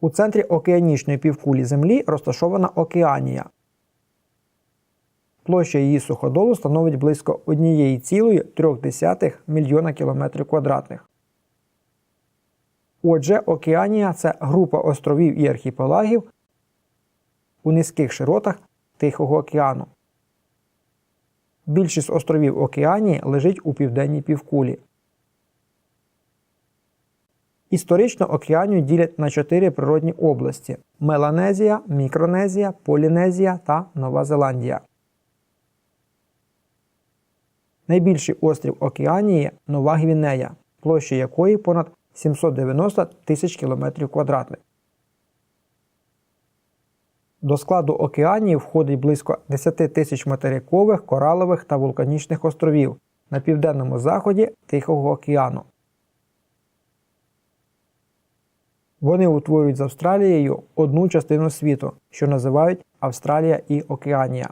У центрі океанічної півкулі Землі розташована Океанія. Площа її суходолу становить близько 1,3 мільйона кілометрів квадратних. Отже, Океанія це група островів і архіпелагів у низьких широтах Тихого океану. Більшість островів Океанії лежить у південній півкулі. Історично Океанію ділять на чотири природні області: Меланезія, Мікронезія, Полінезія та Нова Зеландія. Найбільший острів Океанії Нова Гвінея, площа якої понад 790 тисяч кілометрів квадратних. До складу Океанії входить близько 10 тисяч материкових, коралових та вулканічних островів на південному заході Тихого океану. Вони утворюють з Австралією одну частину світу, що називають Австралія і Океанія.